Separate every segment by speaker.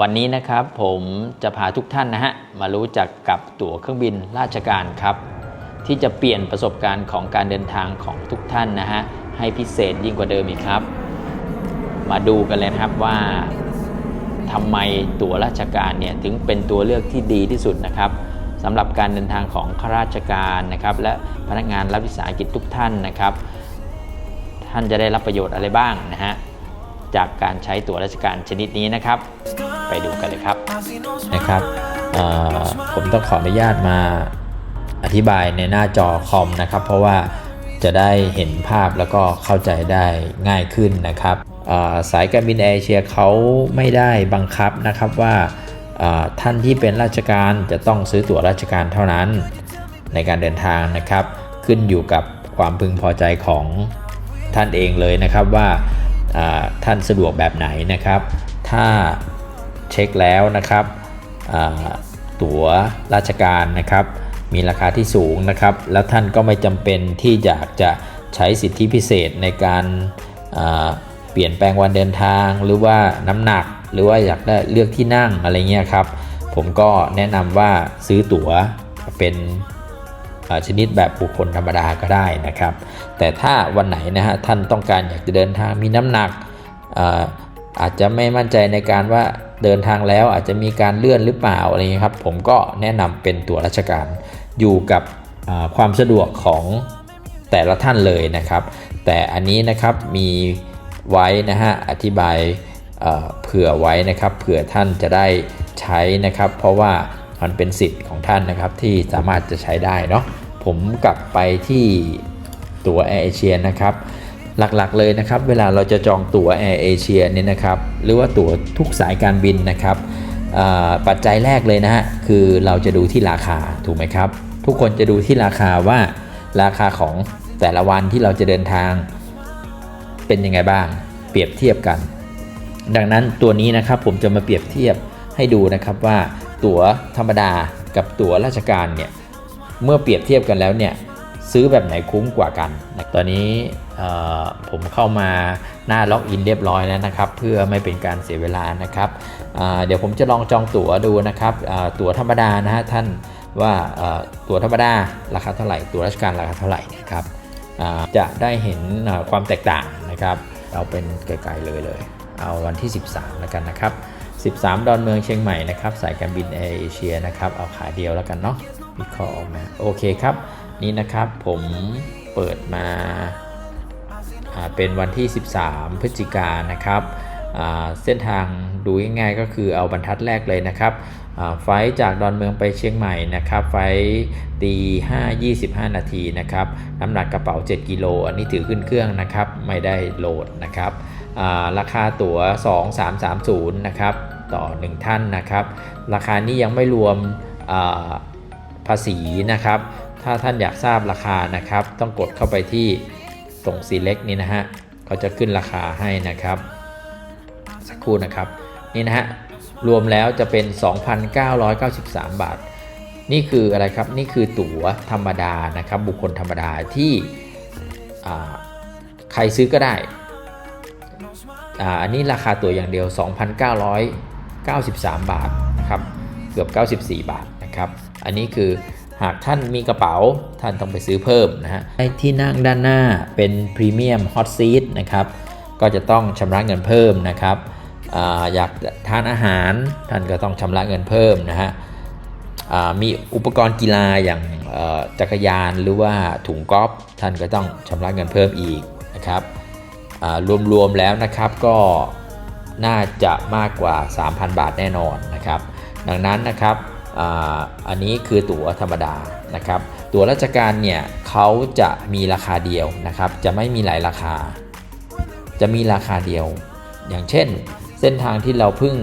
Speaker 1: วันนี้นะครับผมจะพาทุกท่านนะฮะมารู้จักกับตั๋วเครื่องบินราชการครับ ที่จะเปลี่ยนประสบการณ์ของการเดินทางของทุกท่านนะฮะให้พิเศษยิ่งกว่าเดิมอีกครับ มาดูกันเลยครับว่าทำไมตั๋วราชการเนี่ยถึงเป็นตัวเลือกที่ดีที่สุดนะครับสำหรับการเดินทางของข้าราชการนะครับ และพนักงานรัฐวิสาหกิจทุกท่านนะครับ ท่านจะได้รับประโยชน์อะไรบ้างนะฮะ จากการใช้ตั๋วราชการชนิดนี้นะครับ ไปดูกันเลยครับ
Speaker 2: นะครับผมต้องขออนุญาตมาอธิบายในหน้าจอคอมนะครับ เพราะว่าจะได้เห็นภาพแล้วก็เข้าใจได้ง่ายขึ้นนะครับสายการบินแอร์เอเชียเขาไม่ได้บังคับนะครับว่าท่านที่เป็นราชการจะต้องซื้อตั๋วราชการเท่านั้น ในการเดินทางนะครับ ขึ้นอยู่กับความพึงพอใจของท่านเองเลยนะครับว่า ท่านสะดวกแบบไหนนะครับ ถ้าเช็คแล้วนะครับตั๋วราชการนะครับมีราคาที่สูงนะครับ แล้วท่านก็ไม่จำเป็นที่อยากจะใช้สิทธิพิเศษในการเปลี่ยนแปลงวันเดินทาง หรือว่าน้ำหนัก หรือว่าอยากได้เลือกที่นั่งอะไรเงี้ยครับ ผมก็แนะนำว่าซื้อตั๋วเป็น ชนิดแบบบุคคลธรรมดาก็ได้นะครับ แต่ถ้าวันไหนนะฮะท่านต้องการอยากจะเดินทางมีน้ำหนักอาจจะไม่มั่นใจในการว่าเดินทางแล้วอาจจะมีการเลื่อนหรือเปล่าอะไรเงี้ยครับ ผมก็แนะนำเป็นตั๋วราชการอยู่กับความสะดวกของแต่ละท่านเลยนะครับ แต่อันนี้นะครับมีไว้นะฮะอธิบายเผื่อไว้นะครับ เผื่อท่านจะได้ใช้นะครับ เพราะว่า มันเป็นสิทธิ์ของท่านนะครับที่สามารถจะใช้ได้เนาะผมกลับไปที่ตั๋วแอร์เอเชียนะครับหลักๆเลยนะครับ เวลาเราจะจองตั๋วแอร์เอเชียเนี่ยนะครับ หรือว่าตั๋วทุกสายการบินนะครับปัจจัยแรกเลยนะฮะคือเราจะดูที่ราคาถูกไหมครับ ทุกคนจะดูที่ราคาว่าราคาของแต่ละวันที่เราจะเดินทาง เป็นยังไงบ้าง เปรียบเทียบกัน ดังนั้นตัวนี้นะครับผมจะมาเปรียบเทียบให้ดูนะครับว่า ตั๋วธรรมดากับตั๋วราชการเนี่ยเมื่อเปรียบเทียบกันแล้วเนี่ยซื้อแบบไหนคุ้มกว่ากัน ตอนนี้ผมเข้ามาหน้าล็อกอินเรียบร้อยแล้วนะครับ เพื่อไม่เป็นการเสียเวลานะครับ เดี๋ยวผมจะลองจองตั๋วดูนะครับตั๋วธรรมดานะฮะท่านว่าตั๋วธรรมดาราคาเท่าไหร่ ตั๋วราชการราคาเท่าไหร่นะครับจะได้เห็นความแตกต่างนะครับ เอาเป็นไกลๆเลยเลย เอาวันที่ 13 แล้วกันนะครับ 13 ดอนเมืองเชียงใหม่นะครับสายการบินแอร์เอเชียนะครับเอาขาเดียวแล้วกันเนาะวิเคราะห์ออกมาโอเคครับ นี่นะครับผมเปิดมาเป็นวันที่ 13 พฤศจิกานะครับเส้นทางดูง่ายๆก็คือเอาบรรทัดแรกเลยนะครับไฟจากดอนเมืองไปเชียงใหม่นะครับไฟตี5 25 นาทีนะครับน้ำหนักกระเป๋า 7 กิโล อันนี้ถือขึ้นเครื่องนะครับไม่ได้โหลดนะครับราคาตั๋ว 2330 นะครับ ต่อ 1 ท่านนะครับ ราคานี้ยังไม่รวมภาษีนะครับ ถ้าท่านอยากทราบราคานะครับ ต้องกดเข้าไปที่ตรง select นี้นะฮะเขาจะขึ้นราคาให้นะครับ สักครู่นะครับนี่นะฮะรวมแล้วจะเป็น 2,993 บาท นี่คืออะไรครับนี่คือตั๋วธรรมดานะครับ บุคคลธรรมดาที่ใครซื้อก็ได้อ,อันนี้ราคาตั๋วอย่างเดียว 93 บาทนะครับเกือบ 94 บาทนะครับอันนี้คือหากท่านมีกระเป๋าท่านต้องไปซื้อเพิ่มนะฮะที่นั่งด้านหน้าเป็นพรีเมียมฮอตซีทนะครับก็จะต้องชำระเงินเพิ่มนะครับออยากทานอาหารท่านก็ต้องชำระเงินเพิ่มนะฮะมีอุปกรณ์กีฬาอย่างจักรยานหรือว่าถุงกอล์ฟท่านก็ต้องชำระเงินเพิ่มอีกนะครับรวมๆแล้วนะครับก็ น่าจะมากกว่า 3,000 บาทแน่นอนนะครับ ดังนั้นนะครับอ,อันนี้คือตั๋วธรรมดานะครับ ตั๋วราชการเนี่ยเขาจะมีราคาเดียวนะครับ จะไม่มีหลายราคา จะมีราคาเดียว อย่างเช่น เส้นทางที่เราเพิ่ง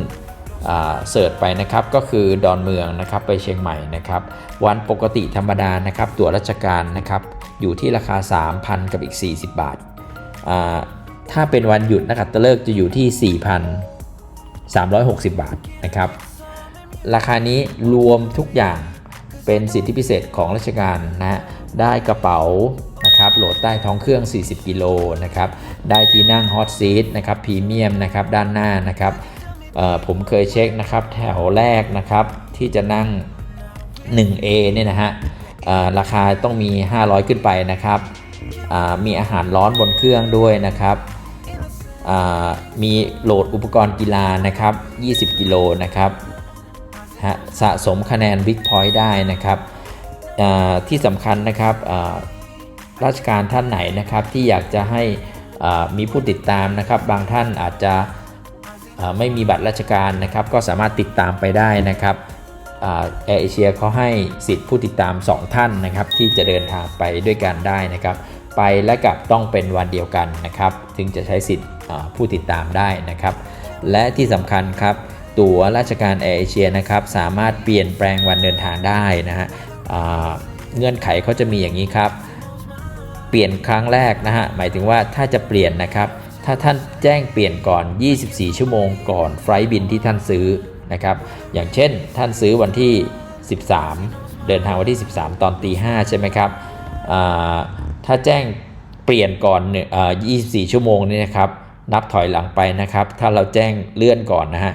Speaker 2: เสิร์ชไปนะครับก็คือดอนเมืองนะครับไปเชียงใหม่นะครับวันปกติธรรมดานะครับตั๋วราชการนะครับอยู่ที่ราคา 3,000 กับอีก 40 บาท ถ้าเป็นวันหยุดนักขัตฤกษ์จะอยู่ที่ 4,360 บาทนะครับ ราคานี้รวมทุกอย่างเป็นสิทธิพิเศษของราชการนะฮะได้กระเป๋านะครับโหลดใต้ท้องเครื่อง 40 กิโลนะครับได้ที่นั่งฮอตซีทนะครับพรีเมียมนะครับด้านหน้านะครับผมเคยเช็คนะครับแถวแรกนะครับที่จะนั่ง 1A เนี่ยนะฮะราคาต้องมี 500 ขึ้นไปนะครับมีอาหารร้อนบนเครื่องด้วยนะครับ มีโหลดอุปกรณ์กีฬานะครับ 20 กิโลนะครับสะสมคะแนน Big Point ได้นะครับที่สำคัญนะครับราชการท่านไหนนะครับที่อยากจะให้มีผู้ติดตามนะครับ บางท่านอาจจะไม่มีบัตรราชการนะครับ ก็สามารถติดตามไปได้นะครับแอร์เอเชียเขาให้สิทธิ์ผู้ติดตาม 2 ท่านนะครับ ที่จะเดินทางไปด้วยกันได้นะครับ ไปและกลับต้องเป็นวันเดียวกันนะครับ ถึงจะใช้สิทธิ์ผู้ติดตามได้นะครับ และที่สำคัญครับ ตั๋วราชการแอร์เอเชียนะครับ สามารถเปลี่ยนแปลงวันเดินทางได้นะฮะเงื่อนไขเขาจะมีอย่างนี้ครับ เปลี่ยนครั้งแรกนะฮะหมายถึงว่าถ้าจะเปลี่ยนนะครับ ถ้าท่านแจ้งเปลี่ยนก่อน 24 ชั่วโมงก่อนไฟล์บินที่ท่านซื้อนะครับ อย่างเช่นท่านซื้อวันที่ 13 เดินทางวันที่ 13 ตอนตี5ใช่ไหมครับ ถ้าแจ้งเปลี่ยนก่อนเนี่ย24 ชั่วโมงนี่นะครับ นับถอยหลังไปนะครับ ถ้าเราแจ้งเลื่อนก่อนนะฮะ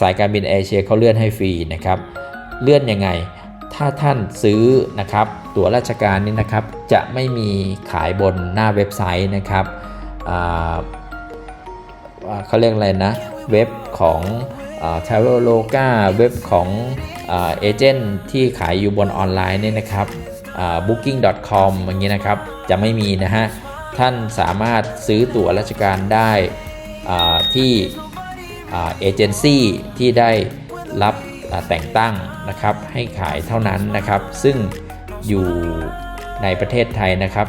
Speaker 2: สายการบินเอเชียเขาเลื่อนให้ฟรีนะครับ เลื่อนยังไง ถ้าท่านซื้อนะครับ ตั๋วราชการนี่นะครับ จะไม่มีขายบนหน้าเว็บไซต์นะครับเขาเรียกอะไรนะ เว็บของอ่า Traveloka เว็บของเอเจนต์ที่ขายอยู่บนออนไลน์เนี่ยนะครับ booking.com อย่างนี้นะครับ จะไม่มีนะฮะ ท่านสามารถซื้อตั๋วราชการได้อ่าที่เอเจนซี่ที่ได้รับแต่งตั้งนะครับ ให้ขายเท่านั้นนะครับ ซึ่งอยู่ในประเทศไทยนะครับ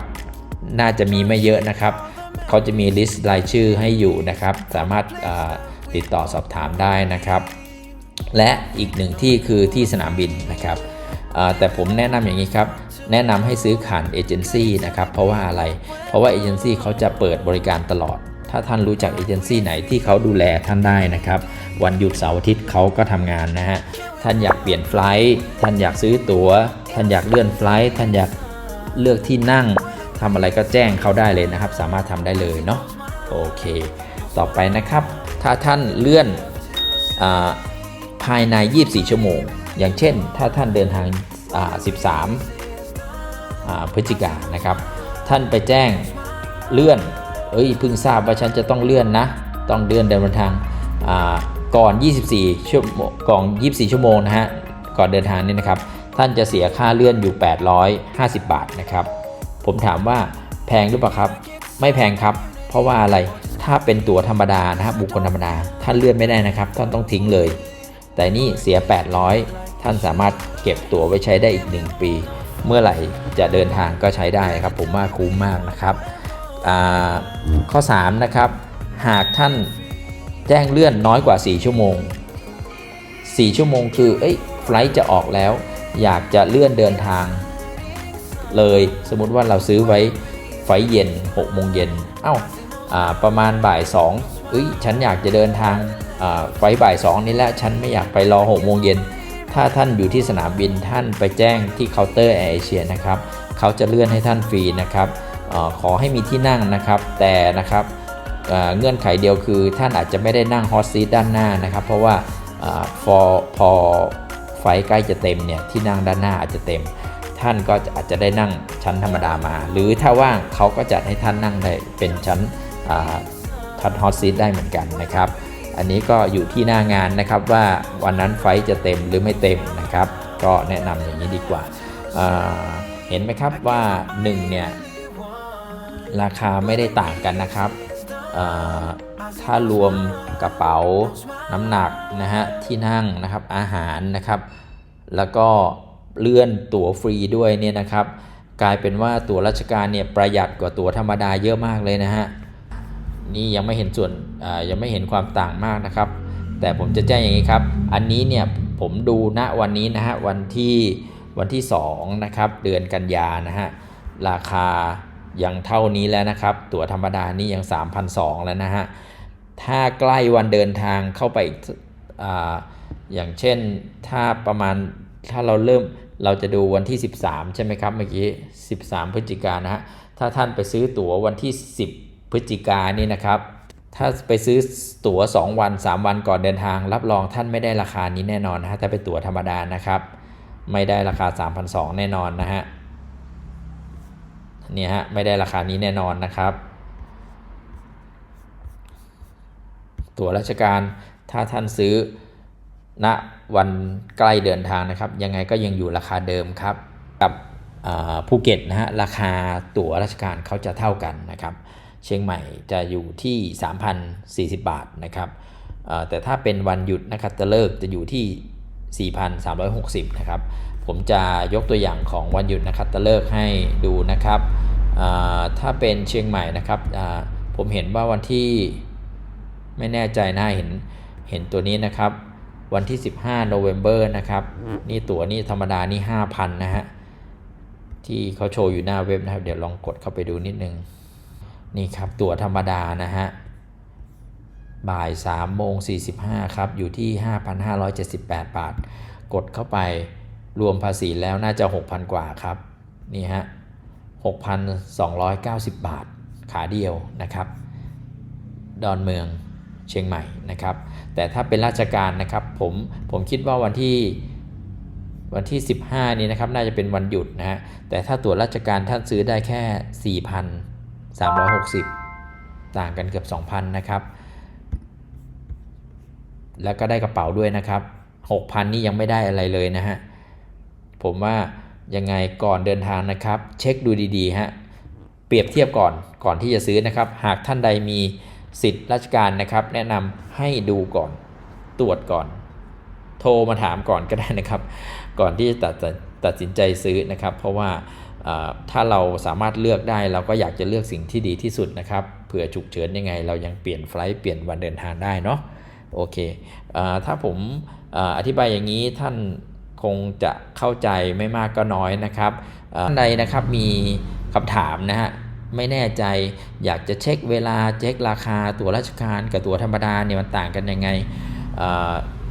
Speaker 2: น่าจะมีไม่เยอะนะครับเขาจะมีลิสต์รายชื่อให้อยู่นะครับ สามารถอ่าติดต่อสอบถามได้นะครับ และอีกหนึ่งที่คือที่สนามบินนะครับอ่าแต่ผมแนะนำอย่างนี้ครับ แนะนำให้ซื้อผ่านเอเจนซี่นะครับเพราะว่าอะไร เพราะว่าเอเจนซี่เขาจะเปิดบริการตลอด ถ้าท่านรู้จักเอเจนซี่ไหนที่เขาดูแลท่านได้นะครับ วันหยุดเสาร์อาทิตย์เขาก็ทำงานนะฮะ ท่านอยากเปลี่ยนไฟล์ท่านอยากซื้อตัว๋ว ท่านอยากเลื่อนไฟล์ท่านอยากเลือกที่นั่งทำอะไรก็แจ้งเขาได้เลยนะครับ สามารถทำได้เลยเนาะโอเค ต่อไปนะครับ ถ้าท่านเลื่อนอภายใน 24 ชั่วโมง อย่างเช่น ถ้าท่านเดินทางอ่า13อ่า พฤศจิกานะครับ ท่านไปแจ้งเลื่อน เอ้ยเพิ่งทราบว่าฉันจะต้องเลื่อนนะ ต้องเลื่อนเดินทางก่อน 24 ชั่วโมงก่อน 24 ชั่วโมงนะฮะ ก่อนเดินทางนี่นะครับ ท่านจะเสียค่าเลื่อนอยู่ 850 บาทนะครับ ผมถามว่าแพงหรือเปล่าครับ ไม่แพงครับ เพราะว่าอะไร ถ้าเป็นตั๋วธรรมดานะครับบุคคลธรรมดา ท่านเลื่อนไม่ได้นะครับ ท่านต้องทิ้งเลย แต่นี่เสีย 800 ท่านสามารถเก็บตั๋วไว้ใช้ได้อีก 1 ปี เมื่อไหร่จะเดินทางก็ใช้ได้ครับ ผมว่าคุ้มมากนะครับข้อ3นะครับหากท่านแจ้งเลื่อนน้อยกว่า 4 ชั่วโมง 4 ชั่วโมงคือเอ้ยไฟล์จะออกแล้ว อยากจะเลื่อนเดินทาง เลยสมมติว่าเราซื้อไว้ไฟเย็น6โมงเย็นเอ้าาประมาณบ่าย2เอ้ยฉันอยากจะเดินทางไฟบ่าย2นี่แหละฉันไม่อยากไปรอ6โมงเย็น ถ้าท่านอยู่ที่สนามบินท่านไปแจ้งที่เคาน์เตอร์แอร์เอเชียนะครับเขาจะเลื่อนให้ท่านฟรีนะครับอาขอให้มีที่นั่งนะครับ แต่นะครับอ่าเงื่อนไขเดียวคือท่านอาจจะไม่ได้นั่งฮอตซีทด้านหน้านะครับ เพราะว่าอพอพอไฟใกล้จะเต็มเนี่ยที่นั่งด้านหน้าอาจจะเต็ม ท่านก็อาจจะได้นั่งชั้นธรรมดามา หรือถ้าว่างเขาก็จัดให้ท่านนั่งได้เป็นชั้นทันฮอตซีทได้เหมือนกันนะครับ อันนี้ก็อยู่ที่หน้างานนะครับว่าวันนั้นไฟจะเต็มหรือไม่เต็มนะครับ ก็แนะนำอย่างนี้ดีกว่าอ่าเห็นไหมครับว่า1เนี่ยราคาไม่ได้ต่างกันนะครับถ้ารวมกระเป๋าน้ำหนักนะฮะที่นั่งนะครับอาหารนะครับ แล้วก็เลื่อนตั๋วฟรีด้วยเนี่ยนะครับ กลายเป็นว่าตั๋วราชการเนี่ยประหยัดกว่าตั๋วธรรมดาเยอะมากเลยนะฮะ นี่ยังไม่เห็นส่วนยังไม่เห็นความต่างมากนะครับ แต่ผมจะแจ้งอย่างนี้ครับ อันนี้เนี่ยผมดูณวันนี้นะฮะวันที่วันที่2นะครับเดือนกันยานะฮะราคายังเท่านี้แล้วนะครับ ตั๋วธรรมดานี่ยัง 3,200 แล้วนะฮะถ้าใกล้วันเดินทางเข้าไปออาอย่างเช่นถ้าประมาณถ้าเราเริ่มเราจะดูวันที่ 13 ใช่ไหมครับเมื่อกี้ 13 พฤศจิกายนนะฮะถ้าท่านไปซื้อตั๋ววันที่ 10 พฤศจิกานนี่นะครับ ถ้าไปซื้อตั๋ว 2 วัน 3 วันก่อนเดินทาง รับรองท่านไม่ได้ราคานี้แน่นอนนะฮะถ้าเป็นตั๋วธรรมดานะครับ ไม่ได้ราคา 3,200 แน่นอนนะฮะนี่ฮะไม่ได้ราคานี้แน่นอนนะครับ ตั๋วราชการถ้าท่านซื้อณวันใกล้เดินทางนะครับ ยังไงก็ยังอยู่ราคาเดิมครับ กับภูเก็ตนะฮะราคาตั๋วราชการเขาจะเท่ากันนะครับ เชียงใหม่จะอยู่ที่ 3,040 บาทนะครับแต่ถ้าเป็นวันหยุดนะครับจะเลิกจะอยู่ที่ 4,360 นะครับ ผมจะยกตัวอย่างของวันหยุดนะครับจะเลิกให้ดูนะครับถ้าเป็นเชียงใหม่นะครับผมเห็นว่าวันที่ไม่แน่ใจนะเห็นเห็นตัวนี้นะครับ วันที่ 15 โนเวม ber นะครับ นี่ตั๋วนี่ธรรมดานี่ 5,000 นะฮะ ที่เขาโชว์อยู่หน้าเว็บนะครับ เดี๋ยวลองกดเข้าไปดูนิดนึง นี่ครับตั๋วธรรมดานะฮะบ่าย3โมง45ครับอยู่ที่ 5,578 บาท กดเข้าไปรวมภาษีแล้วน่าจะ 6,000 กว่าครับ นี่ฮะ 6,290 บาท ขาเดียวนะครับ ดอนเมืองเชียงใหม่นะครับ แต่ถ้าเป็นราชการนะครับผมผมคิดว่าวันที่วันที่ 15 นี้นะครับ น่าจะเป็นวันหยุดนะฮะแต่ถ้าตั๋วราชการท่านซื้อได้แค่ 360 ต่างกันเกือบ 2,000 นะครับ แล้วก็ได้กระเป๋าด้วยนะครับ 6,000 นี่ยังไม่ได้อะไรเลยนะฮะ ผมว่ายังไงก่อนเดินทางนะครับ เช็คดูดีๆฮะ เปรียบเทียบก่อนก่อนที่จะซื้อนะครับ หากท่านใดมีสิทธิ์ราชการนะครับ แนะนำให้ดูก่อนตรวจก่อน โทรมาถามก่อนก็ได้นะครับ ก่อนที่จะตัดตัดสินใจซื้อนะครับ เพราะว่า ถ้าเราสามารถเลือกได้เราก็อยากจะเลือกสิ่งที่ดีที่สุดนะครับเผื่อฉุกเฉินยังไง เรายังเปลี่ยนไฟล์เปลี่ยนวันเดินทางได้เนาะโอเคอถ้าผมเอ่อธิบายอย่างนี้ท่านคงจะเข้าใจไม่มากก็น้อยนะครับท่านใดนะครับมีคำถามนะฮะไม่แน่ใจอยากจะเช็คเวลาเช็คราคาตั๋วราชการกับตั๋วธรรมดาเนี่ยมันต่างกันยังไง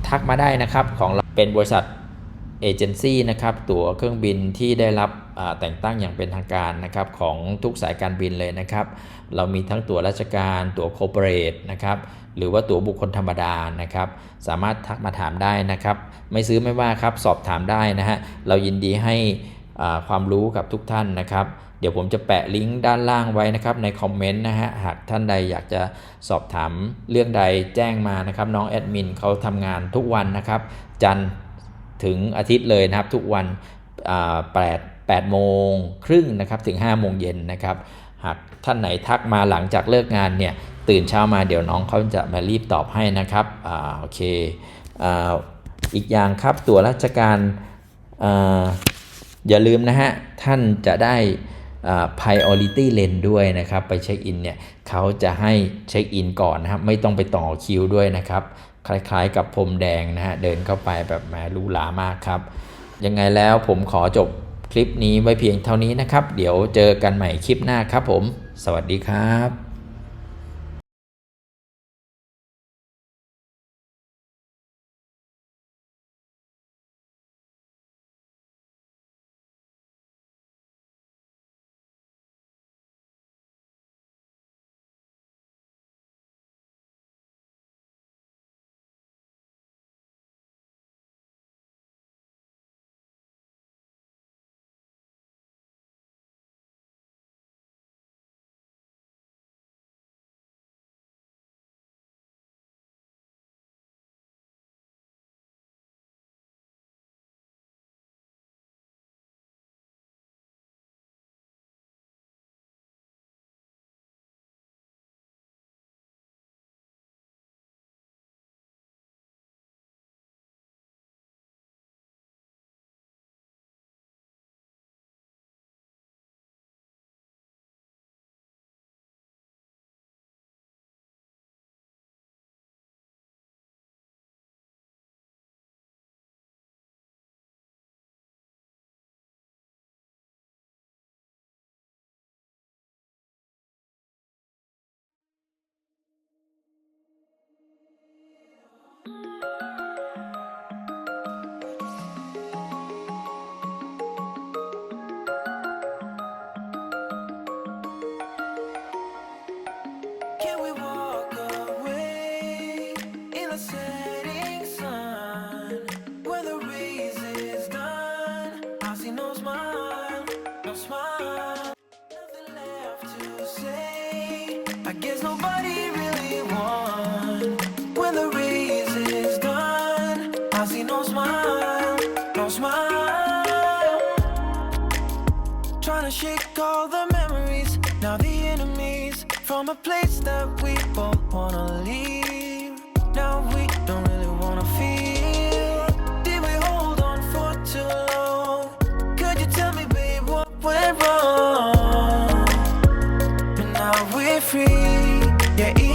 Speaker 2: ทักมาได้นะครับของเราเป็นบริษัทเอเจนซี่นะครับตั๋วเครื่องบินที่ได้รับ แต่งตั้งอย่างเป็นทางการนะครับของทุกสายการบินเลยนะครับ เรามีทั้งตั๋วราชการตั๋วโคเปเรทนะครับหรือว่าตั๋วบุคคลธรรมดานะครับ สามารถทักมาถามได้นะครับ ไม่ซื้อไม่ว่าครับสอบถามได้นะฮะเรายินดีให้ความรู้กับทุกท่านนะครับ เดี๋ยวผมจะแปะลิงก์ด้านล่างไว้นะครับในคอมเมนต์นะฮะหากท่านใดอยากจะสอบถามเรื่องใดแจ้งมานะครับ น้องแอดมินเขาทำงานทุกวันนะครับ จันทร์ถึงอาทิตย์เลยนะครับทุกวัน แปดแปดโมงครึ่งนะครับถึง5โมงเย็นนะครับ หากท่านไหนทักมาหลังจากเลิกงานเนี่ยตื่นเช้ามาเดี๋ยวน้องเขาจะมารีบตอบให้นะครับอ่าโอเคอ่าอีกอย่างครับตัวราชการอ่าอย่าลืมนะฮะท่านจะได้อ่า priority lane ด้วยนะครับ ไปเช็คอินเนี่ยเขาจะให้เช็คอินก่อนนะครับไม่ต้องไปต่อคิวด้วยนะครับ คล้ายๆกับพรมแดงนะฮะเดินเข้าไปแบบแหมรูหรามากครับ ยังไงแล้วผมขอจบคลิปนี้ไว้เพียงเท่านี้นะครับ เดี๋ยวเจอกันใหม่คลิปหน้าครับผม สวัสดีครับ Don't
Speaker 3: smile, don't smile. Trying to shake all the memories, now the enemies from a place that we both wanna leave. Now we don't really wanna feel. Did we hold on for too long? Could you tell me, babe, what went wrong? But now we're free, yeah.